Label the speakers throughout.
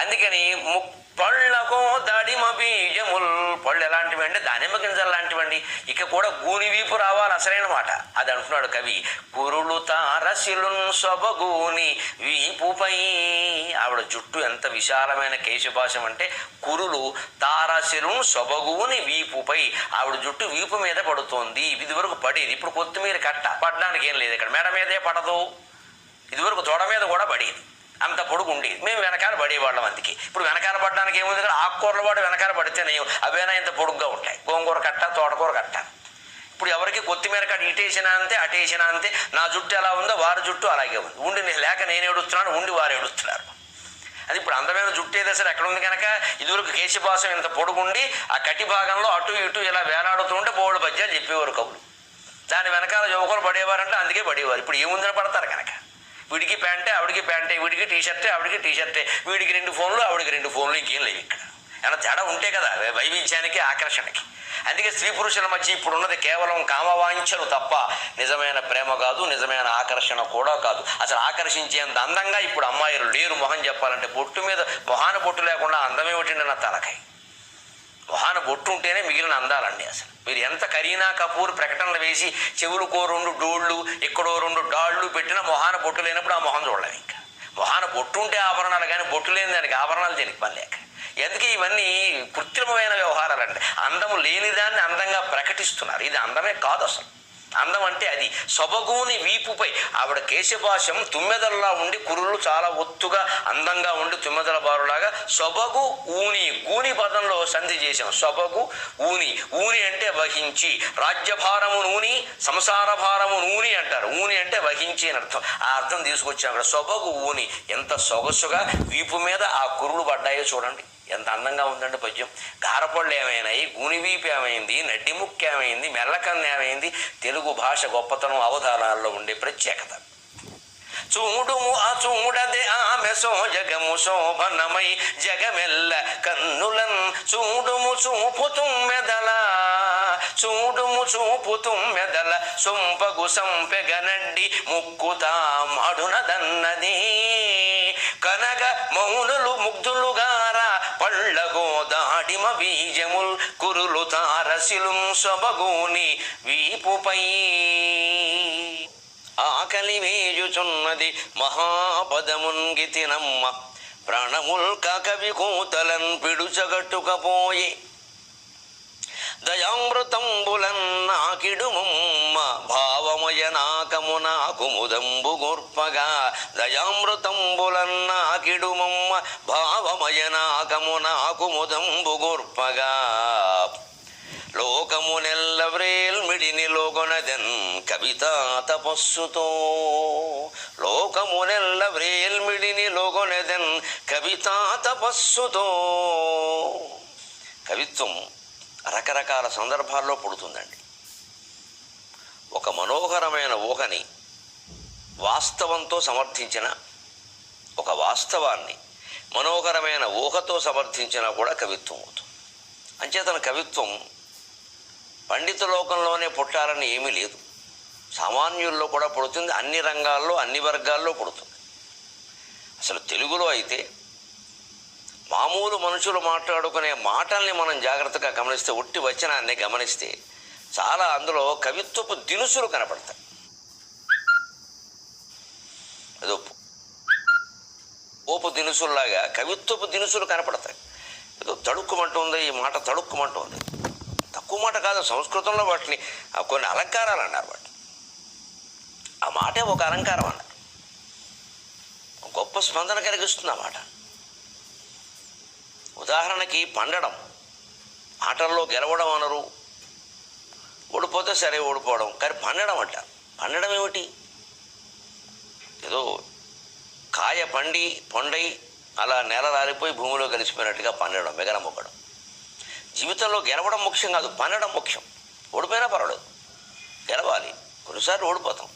Speaker 1: అందుకని ము పళ్ళకు దాడిమ బీజముల్ పళ్ళు ఎలాంటివి అంటే దానిమ్మ గింజలు లాంటివండి. ఇక కూడా గూని వీపు రావాలి అసలైన మాట. అది అంటున్నాడు కవి. కురులు తారసిలున్ సొబగూని వీపుపై. ఆవిడ జుట్టు ఎంత విశాలమైన కేశభాషం అంటే కురులు తారసిలున్ సొబగూని వీపుపై. ఆవిడ జుట్టు వీపు మీద పడుతోంది. ఇదివరకు పడేది. ఇప్పుడు కొత్తిమీర కట్ట. పడడానికి ఏం లేదు ఇక్కడ. మెడ మీదే పడదు. ఇదివరకు తోడ మీద కూడా పడేది. అంత పొడుగు ఉండేది. మేము వెనకాల పడేవాళ్ళం అందుకే. ఇప్పుడు వెనకాల పడడానికి ఏముంది కదా? ఆకుకూరల వాడు వెనకాల పడితేనే నయం. అవైనా ఇంత పొడుగ్గా ఉంటాయి? గోంగూర కట్ట తోటకూర కట్ట? ఇప్పుడు ఎవరికి కొత్తిమీర కట్ట ఇటేసినా అంతే అటేసినా అంతే నా జుట్టు ఎలా ఉందో వారి జుట్టు అలాగే ఉంది. ఉండి లేక నేను ఏడుస్తున్నాను ఉండి వారు ఏడుస్తున్నారు. అది ఇప్పుడు అందమైన జుట్టు ఏదో సరే ఎక్కడ ఉంది కనుక ఇదివరకు కేశపాసం ఇంత పొడుగుండి ఆ కటి భాగంలో అటు ఇటు ఇలా వేలాడుతుంటే బోర్డు పద్యాలు చెప్పేవారు కవులు. దాని వెనకాల యువకులు పడేవారంటే అందుకే పడేవారు. ఇప్పుడు ఏముందని పడతారు కనుక? వీడికి ప్యాంటే ఆవిడికి ప్యాంటే వీడికి టీ షర్టే ఆవిడికి టీ షర్టే వీడికి రెండు ఫోన్లు ఆవిడికి రెండు ఫోన్లు ఇంకేం లేవు ఇక్కడ. ఏమన్నా తేడా ఉంటే కదా వైవిధ్యానికి ఆకర్షణకి. అందుకే స్త్రీ పురుషుల మధ్య ఇప్పుడు ఉన్నది కేవలం కామవాంఛలు తప్ప నిజమైన ప్రేమ కాదు నిజమైన ఆకర్షణ కూడా కాదు. అసలు ఆకర్షించేంత అందంగా ఇప్పుడు అమ్మాయిలు లేరు మొహం చెప్పాలంటే. బొట్టు మీద మొహాన బొట్టు లేకుండా అందమేమిటండి నా తలకాయ? మొహాన బొట్టు ఉంటేనే మిగిలిన అందాలండి అసలు. మీరు ఎంత కరీనా కపూర్ ప్రకటనలు వేసి చెవులకో రెండు డోళ్ళు ఎక్కడో రెండు డాళ్ళు పెట్టినా మొహాన బొట్టు లేనప్పుడు ఆ మొహం చూడలేము ఇంకా. మొహాన బొట్టు ఉంటే ఆభరణాలు కానీ బొట్టు లేని దానికి ఆభరణాలు దేనికి పని లేక. ఎందుకు ఇవన్నీ కృత్రిమమైన వ్యవహారాలండి. అందము లేని దాన్ని అందంగా ప్రకటిస్తున్నారు. ఇది అందమే కాదు అసలు. అందం అంటే అది. సొబగూని వీపుపై ఆవిడ కేశభాషం తుమ్మెదల్లా ఉండి కురులు చాలా ఒత్తుగా అందంగా ఉండి తుమ్మెదల బారులాగా సొబగు ఊని గూని పదంలో సంధి చేశాం. సొబగు ఊని. ఊని అంటే వహించి. రాజ్యభారము నూని సంసార భారము నూని అంటారు. ఊని అంటే వహించి అని అర్థం. ఆ అర్థం తీసుకొచ్చాం అక్కడ సొబగు ఊని. ఎంత సొగసుగా వీపు మీద ఆ కురులు పడ్డాయో చూడండి. ఎంత అందంగా ఉందండి పద్యం. గారపళ్ళు ఏమైనాయి? గునివీపు ఏమైంది? నడ్డిముక్కు ఏమైంది? మెల్లకన్ను ఏమైంది? తెలుగు భాష గొప్పతనం అవధానాల్లో ఉండే ప్రత్యేకత. చూడుము ఆ చూడదే ఆమె సో జగము శోభనమై జగమెల్ల కన్నులన్. చూడుము చూపు మెదల చూడుము చూపు మెదల సొంపగు సంపెగనడ్డి ముక్కుతా మడునదన్నది కనగ మౌనులు ముగ్ధులుగార బీజముల్ కురులు తారసిలుం సొబగూని వీపుపై. ఆకలి వేయుచున్నది మహాపదమున్గితినమ్మ. ప్రాణముల్ కకవి కూతలన్ పిడుచగట్టుకపోయే. దయామృతంబులన్నాకిడుమమ్మ భావమయ నాకము నాకు ముదంబు గోర్పగా దయామృతంబులన్నాకిడుమమ్మ భావమయ నాకము నాకు ముదంబు గోర్పగా. లోకము వ్రేల్మిడిని లోకొనదెన్ కవిత తపస్సుతో. లోకమునెల్ల వ్రేల్మిడిని లోకొనదెన్ కవిత తపస్సుతో. కవిత్వం రకరకాల సందర్భాల్లో పుడుతుందండి. ఒక మనోహరమైన ఊహని వాస్తవంతో సమర్థించిన ఒక వాస్తవాన్ని మనోహరమైన ఊహతో సమర్థించినా కూడా కవిత్వం అవుతుంది. అంచేతన కవిత్వం పండిత లోకంలోనే పుట్టాలని ఏమీ లేదు. సామాన్యుల్లో కూడా పుడుతుంది అన్ని రంగాల్లో అన్ని వర్గాల్లో పుడుతుంది. అసలు తెలుగులో అయితే మామూలు మనుషులు మాట్లాడుకునే మాటల్ని మనం జాగ్రత్తగా గమనిస్తే ఒట్టి వచనాన్ని గమనిస్తే చాలా అందులో కవిత్వపు దినుసులు కనపడతాయి. ఏదో పోపు దినుసుల్లాగా కవిత్వపు దినుసులు కనపడతాయి. ఏదో తడుక్కుమంటుంది ఈ మాట తడుక్కుమంటుంది. తక్కువ మాట కాదు సంస్కృతంలో వాటిని ఆ కొన్ని అలంకారాలు అన్నారు వాటిని. ఆ మాటే ఒక అలంకారం అన్నారు. గొప్ప స్పందన కలిగిస్తుంది ఆ మాట. ఉదాహరణకి పండడం ఆటల్లో గెలవడం అనరు. ఓడిపోతే సరే ఓడిపోవడం కానీ పండడం అంటారు. పండడం ఏమిటి? ఏదో కాయ పండి పొండై అలా నేల రాలిపోయి భూమిలో కలిసిపోయినట్టుగా పండడం మిగనమ్మకడం జీవితంలో గెలవడం ముఖ్యం కాదు పండడం ముఖ్యం. ఓడిపోయినా పర్వాలేదు. గెలవాలి. కొన్నిసార్లు ఓడిపోతాం.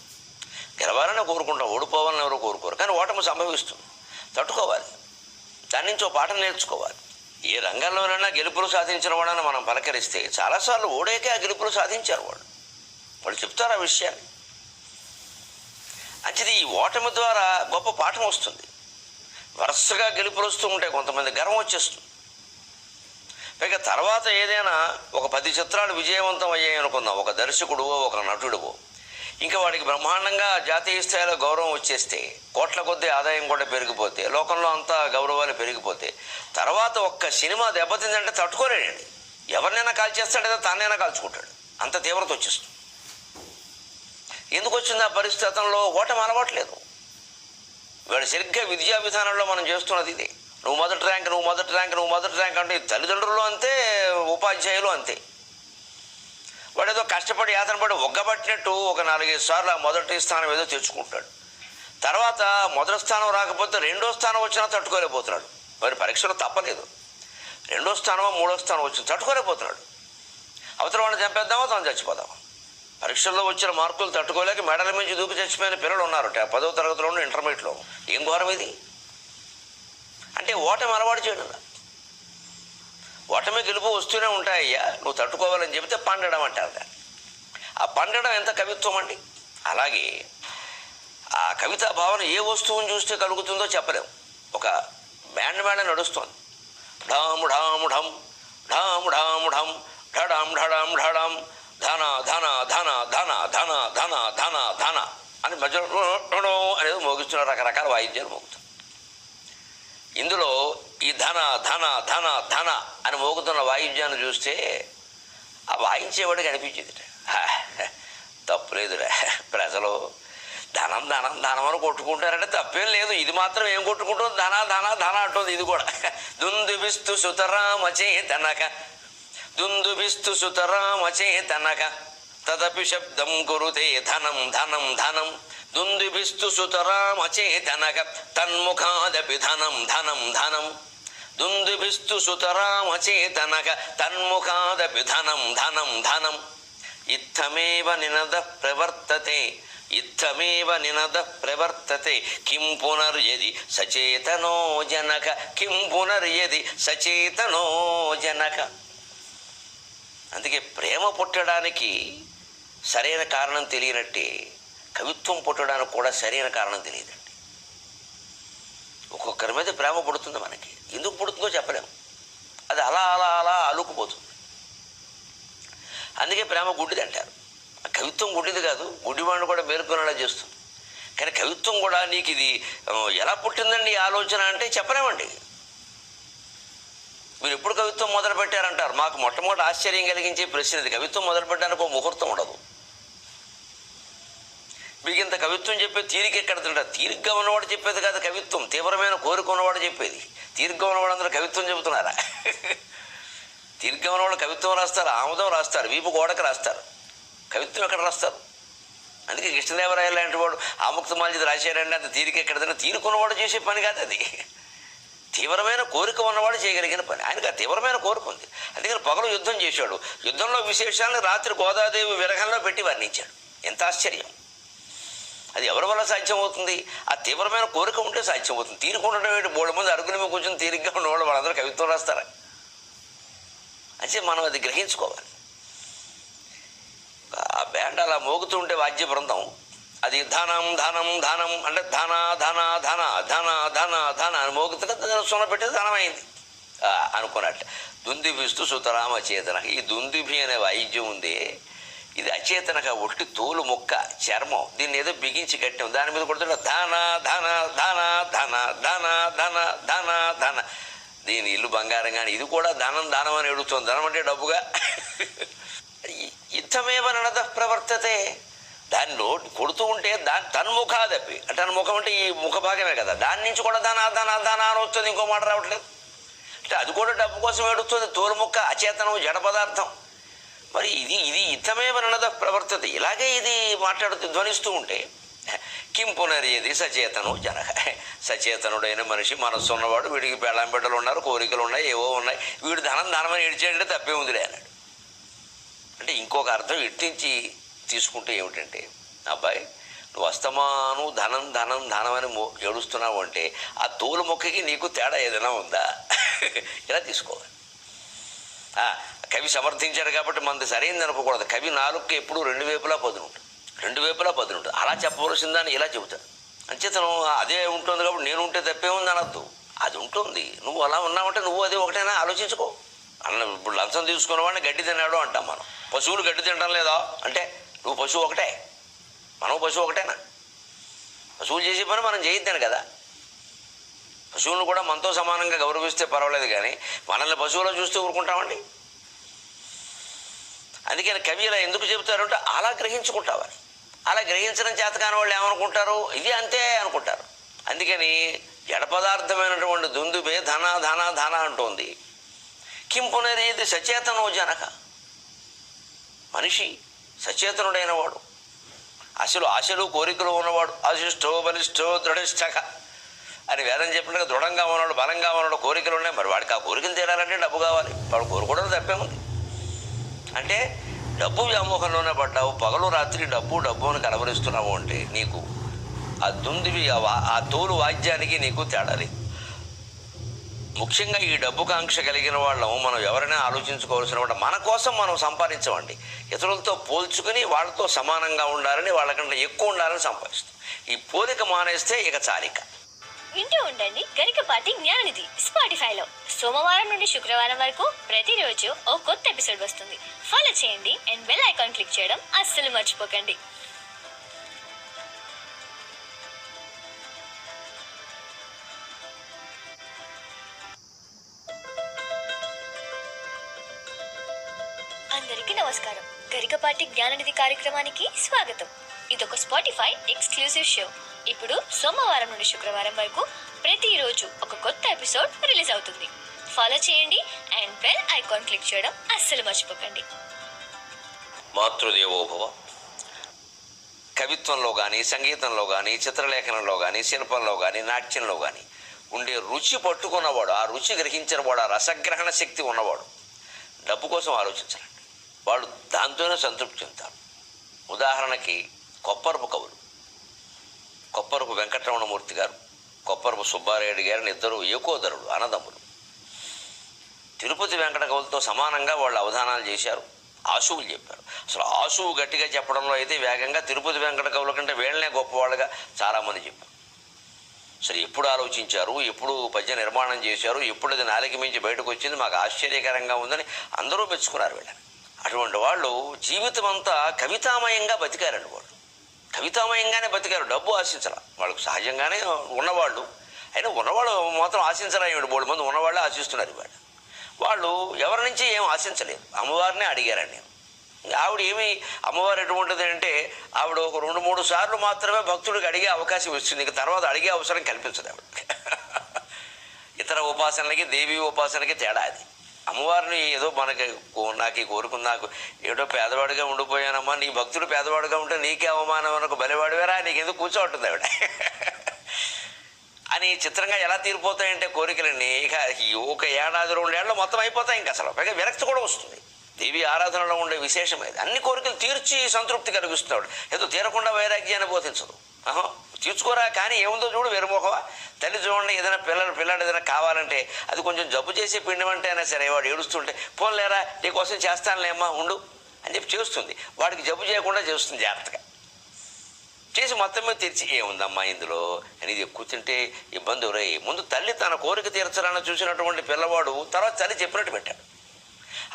Speaker 1: గెలవాలని కోరుకుంటాం ఓడిపోవాలని ఎవరు కోరుకోరు. కానీ ఓటమి సంభవిస్తుంది. తట్టుకోవాలి. దాని నుంచి ఒక పాఠం నేర్చుకోవాలి. ఏ రంగంలోనైనా గెలుపులు సాధించిన వాడని మనం పలకరిస్తే చాలాసార్లు ఓడేకే ఆ గెలుపులు సాధించారు వాడు. వాళ్ళు చెప్తారు ఆ విషయాన్ని. అంచేది ఈ ఓటమి ద్వారా గొప్ప పాఠం వస్తుంది. వరుసగా గెలుపులు వస్తూ ఉంటాయి కొంతమంది గర్వం వచ్చేస్తుంది. పైగా తర్వాత ఏదైనా ఒక పది చిత్రాలు విజయవంతం అయ్యాయి అనుకుందాం. ఒక దర్శకుడువో ఒక నటుడువో. ఇంకా వాడికి బ్రహ్మాండంగా జాతీయ స్థాయిలో గౌరవం వచ్చేస్తే కోట్ల కొద్దీ ఆదాయం కూడా పెరిగిపోతే లోకంలో అంతా గౌరవాలు పెరిగిపోతే తర్వాత ఒక్క సినిమా దెబ్బతిందంటే తట్టుకోలేడండి. ఎవరినైనా కాల్చేస్తాడేదో తానైనా కాల్చుకుంటాడు. అంత తీవ్రత వచ్చేస్తుంది. ఎందుకు వచ్చింది ఆ పరిస్థితి? అతనిలో ఓటమి అలవాట్లేదు. వాడు సరిగ్గా విద్యా విధానంలో మనం చేస్తున్నది ఇది. నువ్వు మొదటి ర్యాంక్ నువ్వు మొదటి ర్యాంక్ నువ్వు మొదటి ర్యాంక్ అంటే తల్లిదండ్రులు అంతే ఉపాధ్యాయులు అంతే. వాడు ఏదో కష్టపడి యాతన పడి ఒగ్గబట్టినట్టు ఒక నాలుగైదు సార్లు ఆ మొదటి స్థానం ఏదో తెచ్చుకుంటాడు. తర్వాత మొదటి స్థానం రాకపోతే రెండో స్థానం వచ్చినా తట్టుకోలేకపోతున్నాడు. మరి పరీక్షలో తప్పలేదు. రెండో స్థానమో మూడో స్థానం వచ్చింది తట్టుకోలేకపోతున్నాడు. అవతల వాడిని చంపేద్దామో తాను చచ్చిపోదామా? పరీక్షల్లో వచ్చిన మార్కులు తట్టుకోలేక మెడల మించి దూకి చచ్చిపోయిన పిల్లలు ఉన్నారు పదవ తరగతిలోనూ ఇంటర్మీడియట్లో. ఏం ఘోరం ఇది? అంటే ఓటమి అలవాటు చేయడం ఓటమి గెలుపు వస్తూనే ఉంటాయ్యా. నువ్వు తట్టుకోవాలని చెబితే పండడం అంటారు ఆ పండడం ఎంత కవిత్వం అండి? అలాగే ఆ కవితా భావన ఏ వస్తువుని చూస్తే కలుగుతుందో చెప్పలేం. ఒక బ్యాండ్ మేళ నడుస్తోంది. ఢాము ఢాము ఢం ఢాము ఢాము ఢం ఢడాం ఢడాం ఢడాం ధన ధన ధన ధన ధన ధన ధన ధన అని మధ్యలో అనేది మోగిస్తున్న రకరకాల వాయిద్యాలు మోగుతాం. ఇందులో ఈ ధన ధన ధన ధన అని మోగుతున్న వాయిద్యాన్ని చూస్తే ఆ వాయించేవాడికి అనిపించింది తప్పులేదురా ప్రజలు ధనం ధనం ధనం అని కొట్టుకుంటారంటే తప్పేం లేదు. ఇది మాత్రం ఏం కొట్టుకుంటుంది ధన ధన ధన అంటుంది ఇది కూడా. దుందుబిస్తు సుతరామచేతనక దుందుభిస్తు సుతరామచేతనక తదపి శబ్దం కురుతే ధనం ధనం ధనం. దుందుభిస్తు సుతరామచేతనక తన్ముఖాదపి ధనం ధనం ధనం. దుందుభిస్తు సుతరామచేతనక తన్ముఖాదపి ధనం ధనం ధనం. ఇత్తమేవ నినద ప్రవర్తతే. ఇత్తమేవ నినద ప్రవర్తతే. కిం పునర్యది సచేతనో జనక. కిం పునర్యది సచేతనో జనక. అందుకే ప్రేమ పుట్టడానికి సరైన కారణం తెలియనట్టే కవిత్వం పుట్టడానికి కూడా సరైన కారణం తెలియదండి. ఒక్కొక్కరి మీద ప్రేమ పుడుతుంది మనకి. ఎందుకు పుడుతుందో చెప్పలేము. అది అలా అలా అలా అలుకుపోతుంది. అందుకే ప్రేమ గుడ్డిది అంటారు. ఆ కవిత్వం గుడ్డిది కాదు గుడ్డివాడిని కూడా మేలుకొనేలా చేస్తుంది. కానీ కవిత్వం కూడా నీకు ఇది ఎలా పుట్టిందండి ఆలోచన అంటే చెప్పలేమండి. మీరు ఎప్పుడు కవిత్వం మొదలు పెట్టారంటారు? మాకు మొట్టమొదటి ఆశ్చర్యం కలిగించే ప్రశ్న ఇది. కవిత్వం మొదలు పెట్టడానికి ఒక ముహూర్తం ఉండదు. మీకు ఇంత కవిత్వం చెప్పే తీరిక ఎక్కడ తింటారు తీరిగ్గా ఉన్నవాడు చెప్పేది కాదు కవిత్వం. తీవ్రమైన కోరిక ఉన్నవాడు చెప్పేది. తీరిగ్గా ఉన్నవాడు అందరూ కవిత్వం చెబుతున్నారా? తీరిగ్గా ఉన్నవాడు కవిత్వం రాస్తారు ఆముదం రాస్తారు వీపు గోడకు రాస్తారు. కవిత్వం ఎక్కడ రాస్తారు? అందుకే కృష్ణదేవరాయ లాంటి వాడు ఆముక్తమాల్యది రాశారంటే అంత తీరిక ఎక్కడ తిన్నా తీరుకున్నవాడు చేసే పని కాదు అది. తీవ్రమైన కోరిక ఉన్నవాడు చేయగలిగిన పని. ఆయనకు ఆ తీవ్రమైన కోరిక ఉంది. అందుకని పగలు యుద్ధం చేశాడు. యుద్ధంలో విశేషాలను రాత్రి గోదాదేవి విరహంలో పెట్టి వర్ణించాడు. ఎంత ఆశ్చర్యం. అది ఎవరి వల్ల సాధ్యమవుతుంది? ఆ తీవ్రమైన కోరిక ఉంటే సాధ్యమవుతుంది. తీరుకుండడం ఏంటి మూడు మంది అరుగుల మీద కూర్చొని తీరిగ్గా ఉన్నవాళ్ళు వాళ్ళందరూ కవిత్వం రాస్తారా? అంటే మనం అది గ్రహించుకోవాలి. ఆ బ్యాండ్ అలా మోగుతూ ఉంటే వాద్య బృందం. అది ధనం ధనం ధనం అంటే ధన ధన ధన ధన ధన ధన. సున్న పెట్టేది ధనమైంది. అనుకున్నట్టు. దుందిభిస్తూ సుతరామ చేతన. ఈ దుందిభి అనే వాయిద్యం ఉంది. ఇది అచేతనగా ఒట్టి తోలు ముక్క చర్మం దీన్ని ఏదో బిగించి కట్టాం దాని మీద కొడుతున్న ధన ధన ధన ధన ధన ధన ధన ధన. దీని ఇల్లు బంగారం కానీ ఇది కూడా ధనం దానం అని ఎడుతుంది ధనం అంటే డబ్బుగా. యుద్ధమేవ నడద ప్రవర్తతే. దాన్ని నోటి కొడుతూ ఉంటే దాని తన్ముఖాదప్పి అంటే తన ముఖం అంటే ఈ ముఖ భాగమే కదా. దాని నుంచి కూడా దాని ధన ధన అని వస్తుంది ఇంకో మాట రావట్లేదు. అంటే అది కూడా డబ్బు కోసం ఏడుస్తుంది తోలు ముక్క అచేతనం జడ పదార్థం. మరి ఇది ఇది ఇతమే మనద ప్రవర్తత. ఇలాగే ఇది మాట్లాడుతూ ధ్వనిస్తూ ఉంటే కిం పునరేది సచేతను జన. సచేతనుడైన మనిషి మనస్సు ఉన్నవాడు వీడికి బెళ్ళం బిడ్డలు ఉన్నారు కోరికలు ఉన్నాయి ఏవో ఉన్నాయి. వీడు ధనం ధనమని ఏడిచేయంటే తప్పే ఉందిలే అన్నాడు. అంటే ఇంకొక అర్థం ఇట్టించి తీసుకుంటే ఏమిటంటే అబ్బాయి నువ్వు అస్తమాను ధనం ధనం ధనం అని మో ఏడుస్తున్నావు అంటే ఆ తోలు మొక్కకి నీకు తేడా ఏదైనా ఉందా? ఇలా తీసుకోవాలి కవి సమర్థించాడు కాబట్టి మనది సరైంది అనుకోకూడదు. కవి నాలుగుకి ఎప్పుడు రెండు వైపులా పదును ఉంటుంది రెండు వైపులా పదును ఉంటుంది అలా చెప్పవలసిందని ఇలా చెబుతాడు అంచేతను అదే ఉంటుంది కాబట్టి నేను ఉంటే తప్పే ఉంది అనొద్దు. అది ఉంటుంది. నువ్వు అలా ఉన్నావంటే నువ్వు అది ఒకటైనా ఆలోచించుకో. అన్న ఇప్పుడు లంచం తీసుకున్న వాడిని గడ్డి తిన్నాడు అంటాం మనం. పశువులు గడ్డి తినడం లేదా? అంటే నువ్వు పశువు ఒకటే. మనం పశువు ఒకటేనా? పశువులు చేసే పని మనం చేయొద్దాను కదా. పశువులను కూడా మనతో సమానంగా గౌరవిస్తే పర్వాలేదు కానీ మనల్ని పశువులో చూస్తూ ఊరుకుంటామండి. అందుకని కవి ఇలా ఎందుకు చెబుతారంటే అలా గ్రహించుకుంటావాలి అలా గ్రహించడం చేత కాని వాళ్ళు ఏమనుకుంటారు? ఇది అంతే అనుకుంటారు. అందుకని జడపదార్థమైనటువంటి దుందుబే ధన ధన ధన అంటోంది. కింపునరేది సచేతనో జనక. మనిషి సచేతనుడైన వాడు. అసలు ఆశలు కోరికలు ఉన్నవాడు. ఆశిష్టో బలిష్టో దృఢిష్టక అని వేదం చెప్పినట్టుగా దృఢంగా ఉన్నాడు బలంగా ఉన్నాడు కోరికలు ఉన్నాయి. మరి వాడికి ఆ కోరికలు తీరాలంటే డబ్బు కావాలి. వాడు కోరుకోవడం తప్పే ఉంది. అంటే డబ్బు వ్యామోహంలోనే పడ్డావు పగలు రాత్రి డబ్బు డబ్బు అని కలవరిస్తున్నావు అంటే నీకు ఆ దుందివి ఆ తోలు వాద్యానికి నీకు తేడా లేదు. ముఖ్యంగా ఈ డబ్బు కాంక్ష కలిగిన వాళ్ళం మనం ఎవరైనా ఆలోచించుకోవాల్సిన వాళ్ళ. మన కోసం మనం సంపాదించమండి. ఇతరులతో పోల్చుకుని వాళ్ళతో సమానంగా ఉండాలని వాళ్ళకంటే ఎక్కువ ఉండాలని సంపాదిస్తాం. ఈ పోలిక మానేస్తే ఇక చాలిక.
Speaker 2: వింటూ ఉండండి గరికపాటి జ్ఞాననిధి స్పాటిఫైలో. సోమవారం నుండి శుక్రవారం వరకు ప్రతిరోజు ఓ కొత్త ఎపిసోడ్ వస్తుంది. ఫాలో చేయండి అండ్ బెల్ ఐకాన్ క్లిక్ చేయడం అస్సలు మర్చిపోకండి. నమస్కారం జ్ఞాననిధి కార్యక్రమానికి స్వాగతం. ఇదొక స్పాటిఫై ఎక్స్క్లూసివ్ షో ఇప్పుడు సోమవారం నుండి శుక్రవారం వరకు ప్రతిరోజు ఒక కొత్త ఎపిసోడ్ రిలీజ్ అవుతుంది. ఫాలో చేయండి అండ్ బెల్ ఐకాన్ క్లిక్ చేయడం అస్సలు మర్చిపోకండి.
Speaker 1: మాతృదేవోభవ కవిత్వంలో కానీ సంగీతంలో కానీ చిత్రలేఖనంలో కానీ శిల్పంలో కానీ నాట్యంలో కానీ ఉండే రుచి పట్టుకున్నవాడు ఆ రుచి గ్రహించిన వాడు ఆ రసగ్రహణ శక్తి ఉన్నవాడు. డబ్బు కోసం ఆలోచించరండి. దాంతోనే సంతృప్తి చెందుతారు. ఉదాహరణకి కొప్పరపు కవులు. కొప్పరపు వెంకటరమణమూర్తి గారు కొప్పరపు సుబ్బారెడ్డి గారిని ఇద్దరు ఏకోదరుడు అన్నదమ్ములు. తిరుపతి వెంకట కవులతో సమానంగా వాళ్ళు అవధానాలు చేశారు. ఆశువులు చెప్పారు. అసలు ఆశువు గట్టిగా చెప్పడంలో అయితే వేగంగా తిరుపతి వెంకట కవుల కంటే వీళ్ళనే గొప్పవాళ్ళుగా చాలామంది చెప్పారు. అసలు ఎప్పుడు ఆలోచించారు? ఎప్పుడు పద్య నిర్మాణం చేశారు? ఎప్పుడు అది నాలికి మించి బయటకు వచ్చింది? మాకు ఆశ్చర్యకరంగా ఉందని అందరూ మెచ్చుకున్నారు వీళ్ళని. అటువంటి వాళ్ళు జీవితం అంతా కవితామయంగా బతికారండి వాళ్ళు. కవితామయంగానే బతికారు. డబ్బు ఆశించాల. వాళ్ళకు సహజంగానే ఉన్నవాళ్ళు. అయినా ఉన్నవాళ్ళు మాత్రం ఆశించరా ఏమిటి మూడు మంది ఉన్నవాళ్ళే ఆశిస్తున్నారు ఇవాళ. వాళ్ళు ఎవరి నుంచి ఏం ఆశించలేదు. అమ్మవారినే అడిగారండి. ఆవిడ ఏమి అమ్మవారు ఎటువంటిది అంటే ఆవిడ ఒక రెండు మూడు సార్లు మాత్రమే భక్తుడికి అడిగే అవకాశం ఇస్తుంది. ఇక తర్వాత అడిగే అవసరం కల్పించదు ఆవిడ ఇతర ఉపాసనలకి దేవి ఉపాసనకి తేడా అది. అమ్మవారిని ఏదో మనకి కో- నాకు ఈ కోరుకున్న నాకు ఏదో పేదవాడిగా ఉండిపోయానమ్మా నీ భక్తుడు పేదవాడిగా ఉంటే నీకే అవమానం అనకు బలివాడివేరా? నీకు ఎందుకు కూర్చోఉంటుంది ఆవిడ. అని చిత్రంగా ఎలా తీరిపోతాయంటే కోరికలన్నీ ఇక ఈ ఒక ఏడాది రెండేళ్ళు మొత్తం అయిపోతాయి ఇంక అసలు. పైగా విరక్తి కూడా వస్తుంది. దేవి ఆరాధనలో ఉండే విశేషం అన్ని కోరికలు తీర్చి సంతృప్తి కలిగిస్తున్నాడు. ఏదో తీరకుండా వైరాగ్యాన్ని బోధించదు. ఆహా తీర్చుకోరా కానీ ఏముందో చూడు వెరుమోహవా తల్లి చూడండి ఏదైనా పిల్లలు పిల్లాడు ఏదైనా కావాలంటే అది కొంచెం జబ్బు చేసి పిండి అంటే అయినా సరే వాడు ఏడుస్తుంటే పోన్లేరా నీకోసం చేస్తానులేమ్మా ఉండు. అని చెప్పి చేస్తుంది. వాడికి జబ్బు చేయకుండా చేస్తుంది జాగ్రత్తగా. చేసి మొత్తం మీద తెరిచి ఏముందమ్మా ఇందులో? అని ఇది ఎక్కువ తింటే ఇబ్బంది రై ముందు తల్లి తన కోరిక తీర్చాలని చూసినటువంటి పిల్లవాడు తర్వాత తల్లి చెప్పినట్టు పెట్టాడు.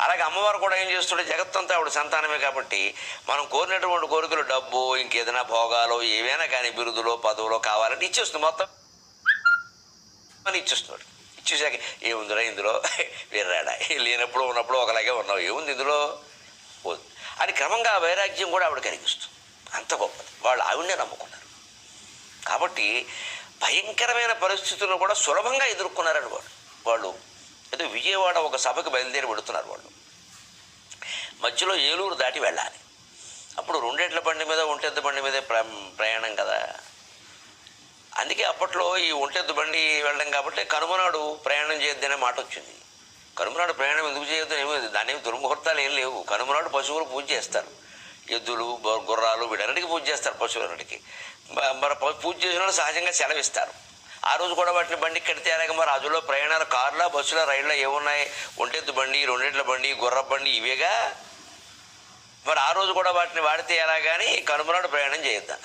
Speaker 1: అలాగే అమ్మవారు కూడా ఏం చేస్తుంటే జగత్తంతా ఆవిడ సంతానమే కాబట్టి మనం కోరినటువంటి కోరికలు డబ్బు ఇంకేదైనా భోగాలు ఏవైనా కానీ బిరుదులో పదవులో కావాలంటే ఇచ్చేస్తుంది మొత్తం. అని ఇచ్చేస్తున్నాడు. ఇచ్చేసాక ఏముందిరా ఇందులో? వీర్రాడా లేనప్పుడు ఉన్నప్పుడు ఒకలాగే ఉన్నావు. ఏముంది ఇందులో? పోదు. అని క్రమంగా వైరాగ్యం కూడా ఆవిడ కలిగిస్తుంది. అంత గొప్పది. వాళ్ళు ఆవిడనే నమ్ముకున్నారు. కాబట్టి భయంకరమైన పరిస్థితులను కూడా సులభంగా ఎదుర్కొన్నారని వాళ్ళు. వాళ్ళు అయితే విజయవాడ ఒక సభకు బయలుదేరి పెడుతున్నారు వాళ్ళు. మధ్యలో ఏలూరు దాటి వెళ్ళాలి. అప్పుడు రెండేట్ల బండి మీద ఒంటెద్దు బండి మీదే ప్రయాణం కదా. అందుకే అప్పట్లో ఈ ఒంటెద్దు బండి వెళ్ళడం కాబట్టి కనుమనాడు ప్రయాణం చేయొద్దనే మాట వచ్చింది. కనుమనాడు ప్రయాణం ఎందుకు చేయొద్దు ఏమీ దాని ఏమి దుర్ముహూర్తాలు ఏం లేవు. కనుమనాడు పశువులు పూజ చేస్తారు. ఎద్దులు గుర్రాలు వీటన్నిటికీ పూజ చేస్తారు పశువులన్నిటికీ. మరి పూజ చేసిన సహజంగా సెలవిస్తారు. ఆ రోజు కూడా వాటిని బండి కడితే అలాగే మరి రోజుల్లో ప్రయాణాలు కార్లో బస్సులో రైల్లో ఏమున్నాయి? ఒంటెత్తు బండి రెండేట్ల బండి గుర్ర బండి ఇవేగా? మరి ఆ రోజు కూడా వాటిని వాడితే ఎలా కానీ కనుమనాడు ప్రయాణం చేయొద్దా?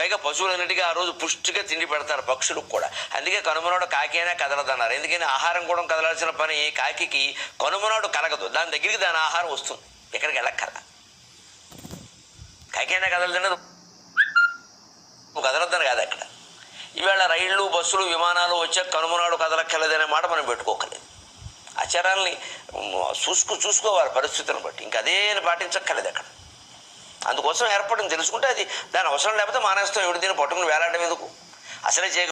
Speaker 1: పైగా పశువులన్నిటికీ ఆ రోజు పుష్టిగా తిండి పెడతారు పక్షులకు కూడా. అందుకే కనుమనాడు కాకి అయినా కదలదన్నారు. ఎందుకని? ఆహారం కూడా కదలాల్సిన పని కాకికి కనుమనాడు కలగదు. దాని దగ్గరికి దాని ఆహారం వస్తుంది. ఎక్కడికి వెళ్ళక్కల కాకి అయినా కదలదండి కదలద్దని కాదా. ఇవాళ రైళ్ళు రైళ్ళు బస్సులు విమానాలు వచ్చే కనుమనాడు కదలక్కర్లేదనే మాట మనం పెట్టుకోకలేదు ఆచారాల్ని చూసుకు చూసుకో చూసుకోవాలి పరిస్థితులను బట్టి. ఇంకా అదే పాటించక్కర్లేదు అక్కడ. అందుకోసం ఏర్పడింది తెలుసుకుంటే అది దాని అవసరం లేకపోతే మానేస్తాం. ఎవరి దీన్ని పట్టుకుని వేలాడడం ఎందుకు? అసలే చేయ